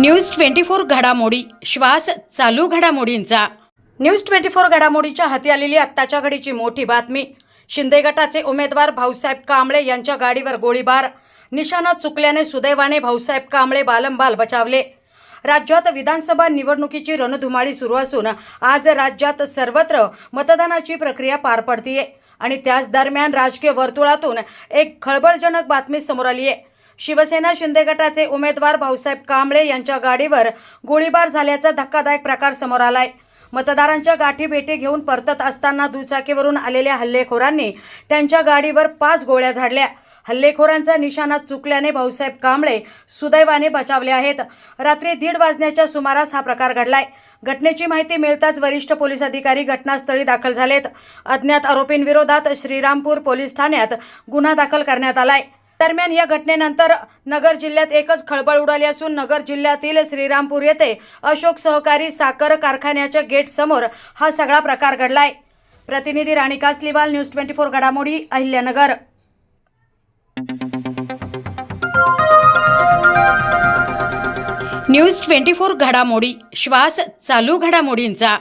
News twenty four घडामोडी. श्वास चालू घडामोडींचा. न्यूज ट्वेंटी फोर घडामोडीच्या हाती आलेली आत्ताच्या घडीची मोठी बातमी. शिंदे गटाचे उमेदवार भाऊसाहेब कांबळे यांच्या गाडीवर गोळीबार. निशाणा चुकल्याने सुदैवाने भाऊसाहेब कांबळे बालंबाल बचावले. राज्यात विधानसभा निवडणुकीची रणधुमाळी सुरू असून आज राज्यात सर्वत्र मतदानाची प्रक्रिया पार पडतीये. आणि त्याच दरम्यान राजकीय वर्तुळातून एक खळबळजनक बातमी समोर आली आहे शिवसेना शिंदे गटाचे उमेदवार भाऊसाहेब कांबळे यांच्या गाडीवर गोळीबार झाल्याचा धक्कादायक प्रकार समोर आलाय. मतदारांच्या गाठी भेटी घेऊन परतत असताना दुचाकीवरून आलेल्या हल्लेखोरांनी त्यांच्या गाडीवर पाच गोळ्या झाडल्या. हल्लेखोरांचा निशाणा चुकल्याने भाऊसाहेब कांबळे सुदैवाने बचावले आहेत. रात्री दीड वाजण्याच्या सुमारास हा प्रकार घडलाय. घटनेची माहिती मिळताच वरिष्ठ पोलीस अधिकारी घटनास्थळी दाखल झालेत. अज्ञात आरोपींविरोधात श्रीरामपूर पोलीस ठाण्यात गुन्हा दाखल करण्यात आलाय. दरम्यान या घटनेनंतर नगर जिल्ह्यात एकच खळबळ उडाली असून नगर जिल्ह्यातील श्रीरामपूर येथे अशोक सहकारी साखर कारखान्याच्या गेट समोर हा सगळा प्रकार घडलाय. प्रतिनिधी Rani Kasliwal news twenty four घडामोडी अहिल्यानगर. न्यूज ट्वेंटी फोर घडामोडी श्वास चालू घडामोडींचा.